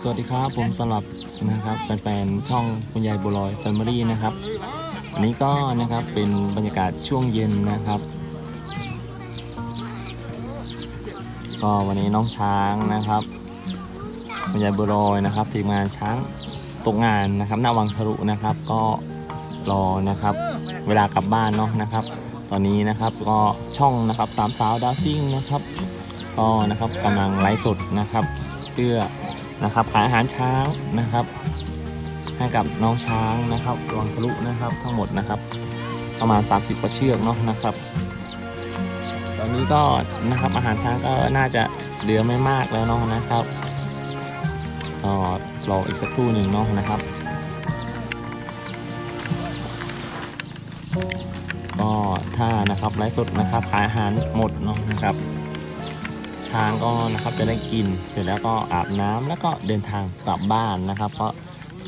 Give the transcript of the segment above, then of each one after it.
สวัสดีครับผมสำหรับนะครับแฟนๆช่องคุณยายบัวลอยแฟมิลี่นะครับอันนี้ก็นะครับเป็นบรรยากาศช่วงเย็นนะครับ ก็วันนี้น้องช้างนะครับคุณยายบัวลอยนะครับทีมงานช้างตกงานนะครับหน้าวังทะลุนะครับ ก็รอนะครับ เวลากลับบ้านเนาะนะครับ ตอนนี้นะครับก็ช่องนะครับสามสาวดาวซิ่งนะครับก็นะครับกำลังไลฟ์สดนะครับ เพื่อ นะครับขายอาหารช้างนะครับ ให้กับน้องช้างนะครับวังทะลุนะครับทั้งหมดนะครับ ประมาณ 30กว่าเชือกเนาะนะครับ ตอนนี้ก็นะครับอาหารช้างก็น่าจะเหลือไม่มากแล้วเนาะนะครับก็รออีกสักครู่หนึ่งเนาะนะครับก็ถ้านะครับไลฟ์สดนะครับขายอาหารหมดเนาะนะครับ ช้างก็นะครับจะได้กิน เสร็จแล้วก็อาบน้ำแล้วก็เดินทางกลับบ้านนะครับเพราะ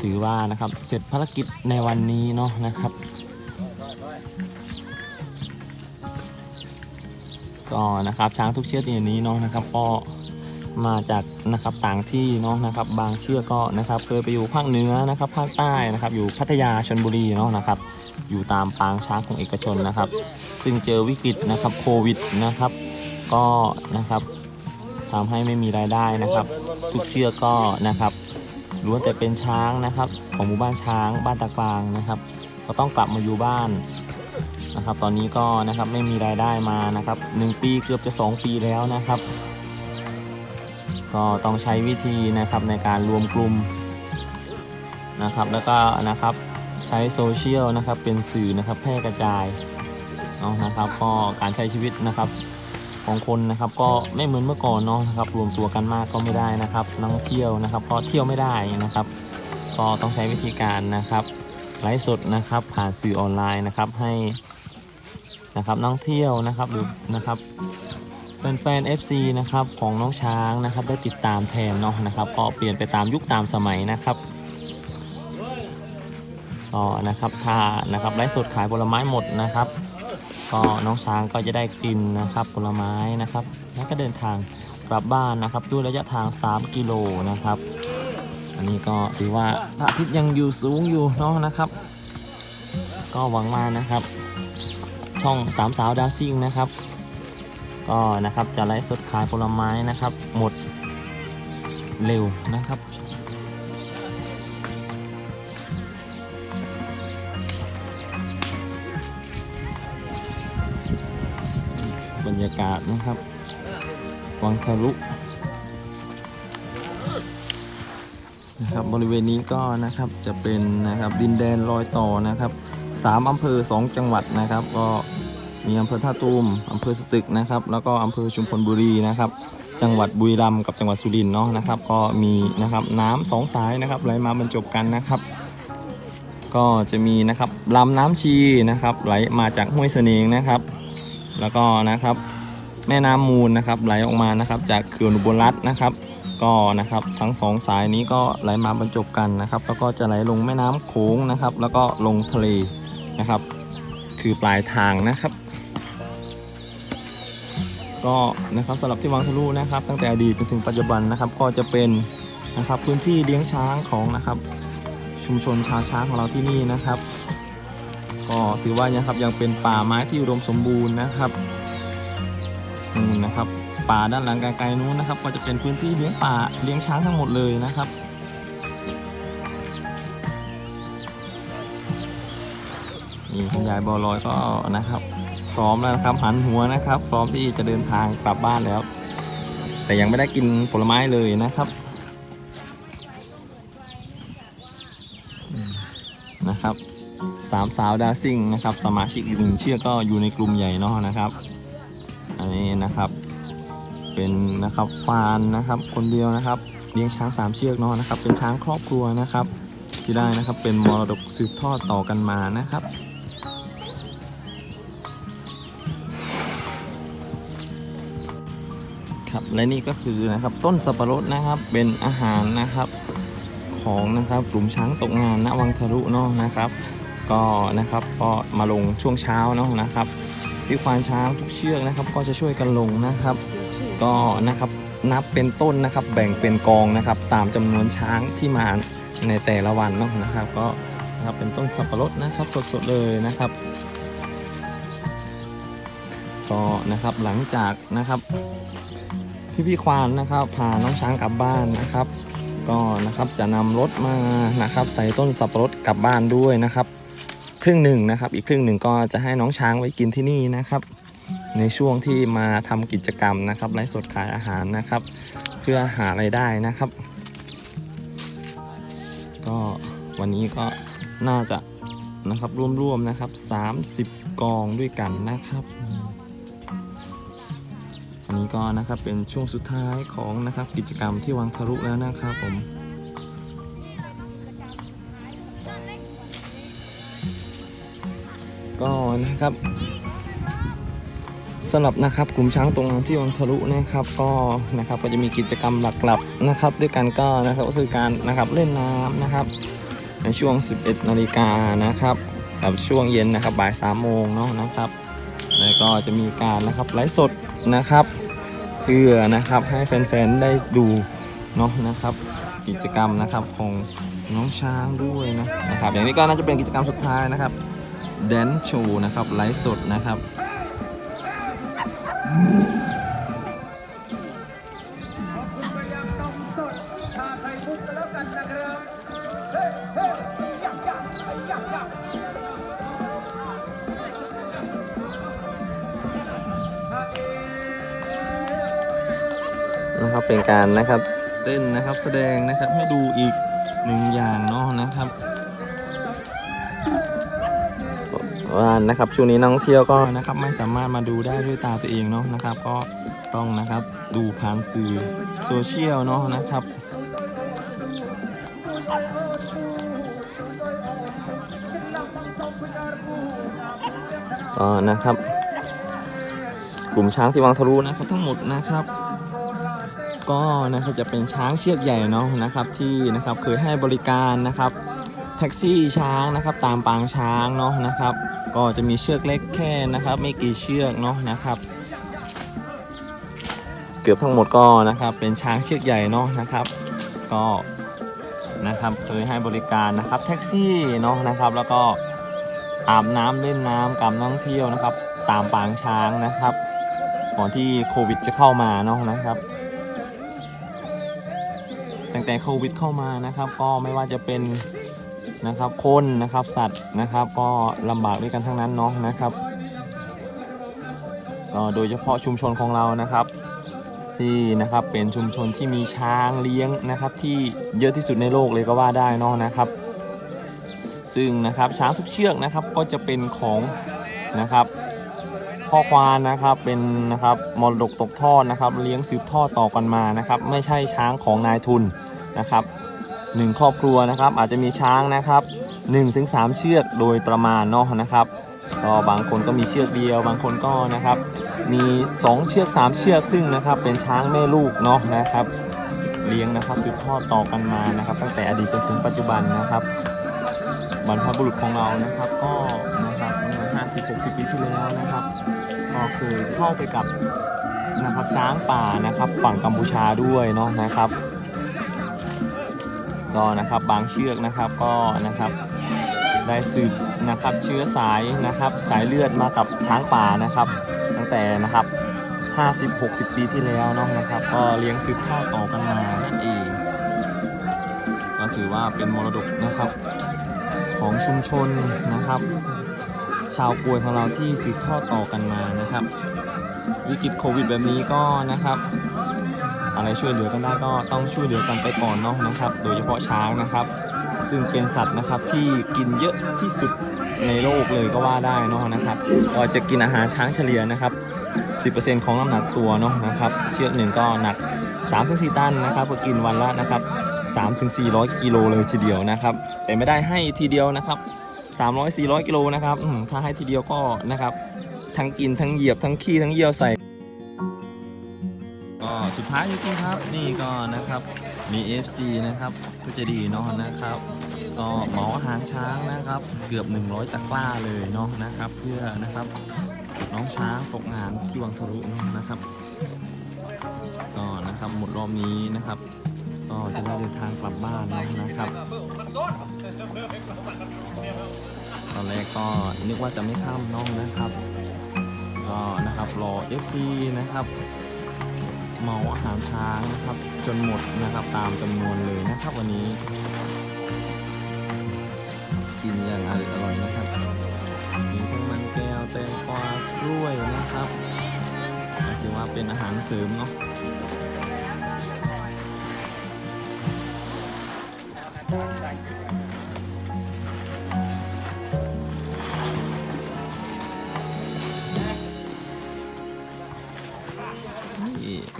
ถือว่านะครับเสร็จภารกิจในวันนี้เนาะนะครับ ก็นะครับช้างทุกเชือกอย่างนี้เนาะนะครับ ก็มาจากนะครับต่างที่เนาะนะครับ บางเชือกก็นะครับ เคยไปอยู่ภาคเหนือนะครับ ภาคใต้นะครับ อยู่พัทยาชนบุรีเนาะนะครับ อยู่ตามปางช้างของเอกชนนะครับ ซึ่งเจอวิกฤตนะครับโควิดนะครับ ก็นะครับ ทำให้ไม่มีรายได้นะครับ ทุกเชือกก็นะครับล้วนแต่เป็นช้างนะครับ ของหมู่บ้านช้างบ้านตะกลางนะครับ ก็ต้องกลับมาอยู่บ้านนะครับ ตอนนี้ก็นะครับไม่มีรายได้มานะครับหนึ่งปีเกือบจะ 2 ปีแล้วนะครับ ก็ต้องใช้วิธีนะครับในการรวมกลุ่มนะครับ แล้วก็นะครับใช้โซเชียลนะครับเป็นสื่อนะครับแพร่กระจายเนาะนะครับก็การใช้ชีวิตนะครับ ของคนนะครับ ก็ไม่เหมือนเมื่อก่อนเนาะนะครับรวมตัวกันมากก็ไม่ได้นะครับนักท่องเที่ยวนะครับ ก็เที่ยวไม่ได้นะครับ ก็ต้องใช้วิธีการนะครับไลฟ์สดนะครับ ผ่านสื่อออนไลน์นะครับให้นะครับนักท่องเที่ยวนะครับหรือนะครับแฟนๆ FC นะครับของน้องช้างนะครับ ได้ติดตามแทนเนาะนะครับก็เปลี่ยนไปตามยุคตามสมัยนะครับก็นะครับถ้านะครับไลฟ์สดขายผลไม้หมดนะครับ ก็น้องช้างก็จะได้กินนะครับผลไม้นะครับ แล้วก็เดินทางกลับบ้านนะครับด้วยระยะทาง 3 กิโลนะครับ อันนี้ก็ถือว่าพระอาทิตย์ยังอยู่สูงอยู่เนาะนะครับ ก็หวังว่านะครับ ช่องสามสาวดาวซิ่งนะครับก็นะครับจะไลฟ์สดขายผลไม้นะครับ หมดเร็วนะครับ บรรยากาศนะครับวังทะลุนะครับบริเวณนี้ก็นะครับจะเป็นนะครับดินแดนรอยต่อนะครับสามอำเภอสองจังหวัดนะครับ ก็มีอำเภอท่าตูมอำเภอสตึกนะครับ แล้วก็อำเภอชุมพลบุรีนะครับ จังหวัดบุรีรัมย์กับจังหวัดสุรินทร์เนาะนะครับ ก็มีนะครับน้ำสองสายนะครับไหลมาบรรจบกันนะครับ ก็จะมีนะครับลำน้ำชีนะครับ ไหลมาจากห้วยเสนงนะครับ แล้วก็นะครับ แม่น้ำมูลนะครับไหลออกมานะครับ จากเขื่อนอุบลรัฐนะครับ ก็นะครับทั้งสองสายนี้ก็ไหลมาบรรจบกันนะครับ แล้วก็จะไหลลงแม่น้ำโขงนะครับ แล้วก็ลงทะเลนะครับ คือปลายทางนะครับ ก็นะครับสำหรับที่วังทะลุนะครับ ตั้งแต่อดีตจนถึงปัจจุบันนะครับ ก็จะเป็นนะครับพื้นที่เลี้ยงช้างของนะครับชุมชนชาวช้างของเราที่นี่นะครับ ก็ถือว่ายังครับยังเป็นป่าไม้ที่อุดมสมบูรณ์นะครับอืมนะครับ ป่าด้านหลังไกลๆนู้นนะครับ ก็จะเป็นพื้นที่เลี้ยงป่าเลี้ยงช้างทั้งหมดเลยนะครับนี่คุณยายบอลอยก็นะครับ พร้อมแล้วนะครับหันหัวนะครับ พร้อมที่จะเดินทางกลับบ้านแล้ว แต่ยังไม่ได้กินผลไม้เลยนะครับนะครับ สามสาวดาซิงนะครับ สมาชิกอีกหนึ่งเชือกก็อยู่ในกลุ่มใหญ่เนาะนะครับ อันนี้นะครับ เป็นนะครับฟานนะครับ คนเดียวนะครับเลี้ยงช้างสามเชือกเนาะนะครับ เป็นช้างครอบครัวนะครับ ที่ได้นะครับเป็นมรดกสืบทอดต่อกันมานะครับครับและนี่ก็คือนะครับต้นสับปะรดนะครับเป็นอาหารนะครับของนะครับกลุ่มช้างตกงานณวังทะลุเนาะนะครับ ก็นะครับก็มาลงช่วงเช้าเนาะนะครับพี่ควานช้างทุกเชือกนะครับ ก็จะช่วยกันลงนะครับ ก็นะครับนับเป็นต้นนะครับ แบ่งเป็นกองนะครับ ตามจำนวนช้างที่มาในแต่ละวันเนาะนะครับ ก็นะครับเป็นต้นสับปะรดนะครับ สดๆเลยนะครับก็นะครับหลังจากนะครับ พี่พี่ควานนะครับพาน้องช้างกลับบ้านนะครับ ก็นะครับจะนำรถมานะครับ ใส่ต้นสับปะรดกลับบ้านด้วยนะครับ ครึ่งหนึ่งนะครับ อีกครึ่งหนึ่งก็จะให้น้องช้างไว้กินที่นี่นะครับ ในช่วงที่มาทำกิจกรรมนะครับไลฟ์สดขายอาหารนะครับ เพื่อหาไรายได้นะครับ ก็วันนี้ก็น่าจะนะครับร่วมๆนะครับ 30 กองด้วยกันนะครับอันนี้ก็นะครับเป็นช่วงสุดท้ายของนะครับกิจกรรมที่วังทะลุแล้วนะครับผม ก็นะครับสำหรับนะครับกลุ่มช้างตรงนั้นที่วังทะลุนะครับ ก็นะครับก็จะมีกิจกรรมหลักๆนะครับ ด้วยกันก็นะครับก็คือการนะครับเล่นน้ำนะครับ ในช่วง 11นาฬิกานะครับกับช่วงเย็นนะครับบ่าย3โมงเนาะนะครับแล้วก็จะมีการนะครับไลฟ์สดนะครับเพื่อนะครับให้แฟนๆได้ดูเนาะนะครับ กิจกรรมนะครับของน้องช้างด้วยนะนะครับ อย่างนี้ก็น่าจะเป็นกิจกรรมสุดท้ายนะครับ แดนโชว์นะครับไลฟ์สดนะครับนะครับเป็นการนะครับเต้นนะครับแสดงนะครับให้ดูอีกหนึ่งอย่างเนาะนะครับ ว่านะครับช่วงนี้นักท่องเที่ยวก็นะครับไม่สามารถมาดูได้ด้วยตาตัวเองเนาะนะครับ ก็ต้องนะครับดูผ่านสื่อโซเชียลเนาะนะครับก็นะครับ กลุ่มช้างที่วังทะลุนะครับทั้งหมดนะครับ ก็นะครับจะเป็นช้างเชือกใหญ่เนาะนะครับที่นะครับเคยให้บริการนะครับ แท็กซี่ช้างนะครับตามปางช้างเนาะนะครับ ก็จะมีเชือกเล็กแค่นะครับ ไม่กี่เชือกเนาะนะครับ เกือบทั้งหมดก็นะครับเป็นช้างเชือกใหญ่เนาะนะครับ ก็นะครับเคยให้บริการนะครับแท็กซี่เนาะนะครับ แล้วก็อาบน้ำเล่นน้ำกับนักท่องเที่ยวนะครับ ตามปางช้างนะครับ ก่อนที่โควิดจะเข้ามาเนาะนะครับตั้งแต่โควิดเข้ามานะครับ ก็ไม่ว่าจะเป็น นะครับ คนนะครับสัตว์นะครับก็ลำบากด้วยกันทั้งนั้นเนาะนะครับก็โดยเฉพาะชุมชนของเรานะครับ ที่นะครับเป็นชุมชนที่มีช้างเลี้ยงนะครับ ที่เยอะที่สุดในโลกเลยก็ว่าได้เนาะนะครับ ซึ่งนะครับช้างทุกเชือกนะครับก็จะเป็นของนะครับพ่อควานนะครับเป็นนะครับมรดกตกทอดนะครับ เลี้ยงสืบทอดต่อกันมานะครับ ไม่ใช่ช้างของนายทุนนะครับ หนึ่งครอบครัวนะครับ อาจจะมีช้างนะครับ1-3ถึงเชือกโดยประมาณเนาะนะครับก็บางคนก็มีเชือกเดียว บางคนก็นะครับมี 2 เชือก 3 เชือกซึ่งนะครับเป็นช้างแม่ลูกเนาะนะครับ เลี้ยงนะครับสืบทอดต่อกันมานะครับ ตั้งแต่อดีตจนถึงปัจจุบันนะครับบรรพบุรุษของเรานะครับก็นะครับเมื่อ50-60 ปีที่แล้วนะครับก็เคยเข้าไปกับนะครับช้างป่านะครับฝั่งกัมพูชาด้วยเนาะนะครับ ก็นะครับบางเชือกนะครับก็นะครับได้สืบนะครับเชื้อสายนะครับสายเลือดมากับช้างป่านะครับ ตั้งแต่นะครับ 50-60 ปีที่แล้วเนาะนะครับ ก็เลี้ยงสืบทอดต่อกันมานั่นเองก็ถือว่าเป็นมรดกนะครับของชุมชนนะครับ ชาวกวยของเราที่สืบทอดต่อกันมานะครับ วิกฤตโควิดแบบนี้ก็นะครับ อะไรช่วยเหลือกันได้ก็ต้องช่วยเหลือกันไปก่อนเนาะนะครับ โดยเฉพาะช้างนะครับ ซึ่งเป็นสัตว์นะครับที่กินเยอะที่สุดในโลกเลยก็ว่าได้เนาะนะครับก็จะกินอาหารช้างเฉลี่ยนะครับ 10%ของน้ำหนักตัวเนาะนะครับ เชือกหนึ่งก็หนัก 3-4 ตันนะครับก็กินวันละนะครับ3-400 กิโลเลยทีเดียวนะครับ แต่ไม่ได้ให้ทีเดียวนะครับ300-400 กิโลนะครับถ้าให้ทีเดียวก็นะครับ ทั้งกินทั้งเหยียบทั้งขี้ทั้งเยี่ยวใส่ สุดท้ายจริงๆครับ นี่ก็นะครับมี FC นะครับก็จะดีเนาะนะครับ ก็หมอหารช้างนะครับ เกือบ 100 ตะกร้าเลยเนาะนะครับ เพื่อนะครับน้องช้างตกงานที่วังทะลุเนาะนะครับก็นะครับนะครับหมดรอบนี้นะครับก็จะได้เดินทางกลับบ้านแล้วนะครับ ตอนแรกก็นึกว่าจะไม่ข้ามน้องนะครับ ก็นะครับรอ FC นะครับ เหมาอาหารช้างนะครับ จนหมดนะครับตามจำนวนเลยนะครับวันนี้ กินอย่างอร่อยอร่อยนะครับมีทั้งมันแก้วแตงกวากล้วยนะครับถือว่าเป็นอาหารเสริมเนาะ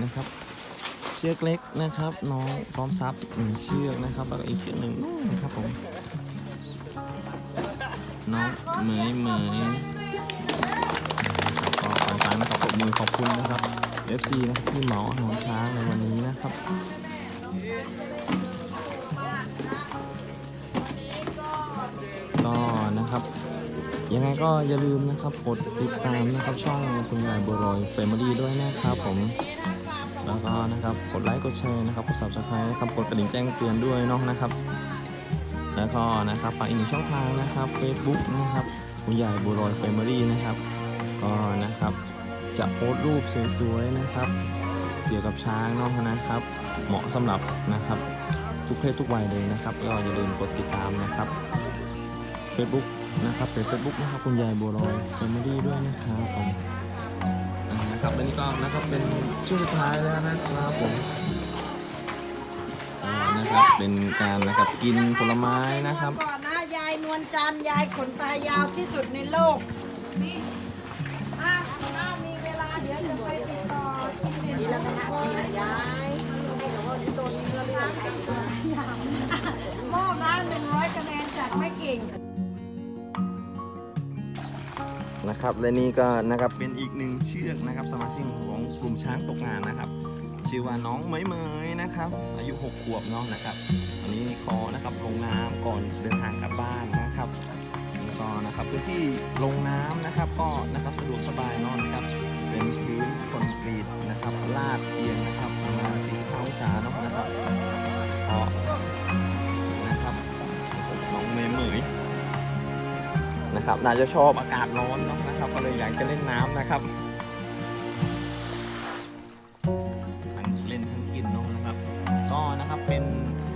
นะครับ เชือกเล็กนะครับ น้องพร้อมซับหนึ่งเชือกนะครับแล้วก็อีกเชือกหนึ่งนู่นนะครับผมน้องเหมยเหมยนะครับก็ขอช้างนะครับปรบมือขอบคุณนะครับ FC นะครับที่เหมาอาหารช้างในวันนี้นะครับก็นะครับ ยังไงก็อย่าลืมนะครับกดติดตามนะครับช่องคุณยายบัวลอยแฟมิลี่ด้วยนะครับผมแล้วก็นะครับกดไลค์กดแชร์นะครับกด subscribe นะครับกดกระดิ่งแจ้งเตือนด้วยเนาะนะครับ แล้วก็นะครับฝากอีกหนึ่งช่องทางนะครับ Facebook นะครับคุณยายบัวลอยแฟมิลี่นะครับก็นะครับจะโพสต์รูปสวยๆนะครับเกี่ยวกับช้างเนาะนะครับ เหมาะสำหรับนะครับ ทุกเพศทุกวัยเลยนะครับก็อย่าลืมกดติดตามนะครับ Facebook นะครับเป็น Facebook นะครับคุณยายบัวลอยแฟมิลี่ด้วยนะครับผมนะครับและนี่ก็นะครับเป็นช่วงสุดท้ายแล้วนะครับผมนะครับเป็นการนะครับกินผลไม้นะครับก่อนนะยายนวลจันยายขนตายาวที่สุดในโลกถ้าถ้ามีเวลาเดี๋ยวจะไปติดต่อนี่แล้วนะยายมอบนะหนึ่งร้อยคะแนนจากไม่เก่ง นะครับ และนี่ก็นะครับเป็นอีกหนึ่งเชือกนะครับ สมาชิกของกลุ่มช้างตกงานนะครับ ชื่อว่าน้องเหมยเหมยนะครับ อายุ 6 ขวบน้องนะครับอันนี้ขอนะครับลงน้ำก่อนเดินทางกลับบ้านนะครับแล้วก็นะครับพื้นที่ลงน้ำนะครับ ก็นะครับสะดวกสบายเนอนนะครับ เป็นพื้นคอนกรีตนะครับลาดเอียงนะครับประมาณ45องศาเนาะนะครับก็ นะครับน่าจะชอบอากาศร้อนเนาะนะครับ ก็เลยอยากจะเล่นน้ำนะครับทั้งเล่นทั้งกินเนาะนะครับ ก็นะครับเป็น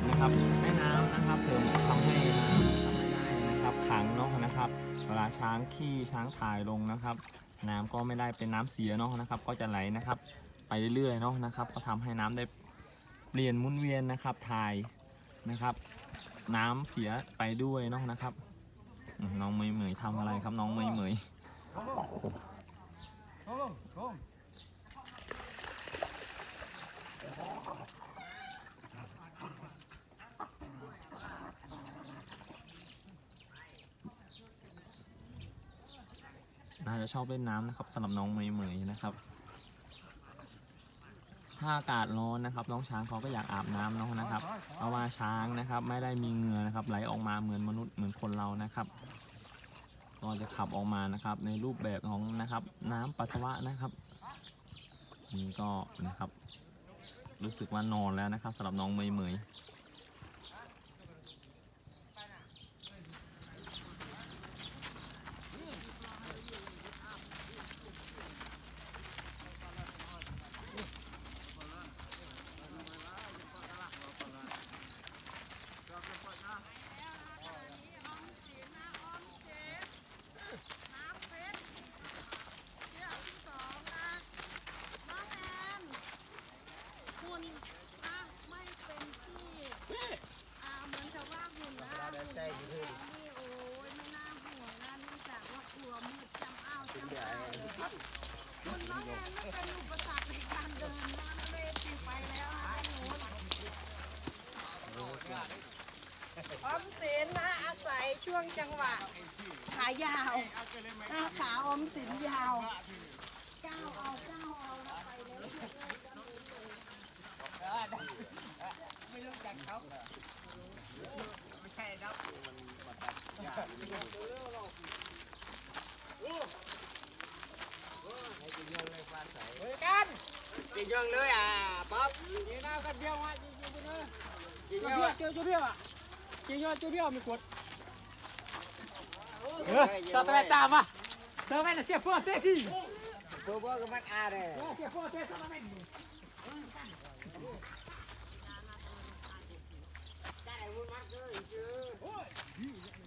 นะครับแม่น้ำนะครับเธอทำให้น้ำทำไม่ได้นะครับขังเนาะนะครับเวลาช้างขี้ช้างถ่ายลงนะครับ น้ำก็ไม่ได้เป็นน้ำเสียเนาะนะครับ ก็จะไหลนะครับ ไปเรื่อยๆเนาะนะครับ ก็ทำให้น้ำได้เปลี่ยนมุนเวียนนะครับถ่ายนะครับ น้ำเสียไปด้วยเนาะนะครับ น้องเมยเหมยทำอะไรครับน้องเมยเหมยน่าจะชอบเล่นน้ำนะครับสำหรับน้องเมยเหมยนะครับ ถ้าอากาศร้อนนะครับ น้องช้างเขาก็อยากอาบน้ำน้องนะครับเพราะว่าช้างนะครับ ไม่ได้มีเหงื่อนะครับ ไหลออกมาเหมือนมนุษย์เหมือนคนเรานะครับก็จะขับออกมานะครับ ในรูปแบบของนะครับ น้ำปัสสาวะนะครับนี่ก็นะครับ รู้สึกว่านอนแล้วนะครับสำหรับน้องเมยเมยออมสินนะอาศัยช่วง จังหวะขายาวหาขาอมสินยาวก้าวเอาก้าวเอาไปเลยไม่รู้จักเขาไม่ใช่ครับกันจีนยงเลยอะป๊อปจีน่ากันเดียวอะจีจีเลยงจีเยงเจียวเจียวอะจีนยงเจียวเจียวมีกด Saltamentava! Salvena, se fosse aqui! Tô bom com a cara! Se fosse, saltamento! โอ้ย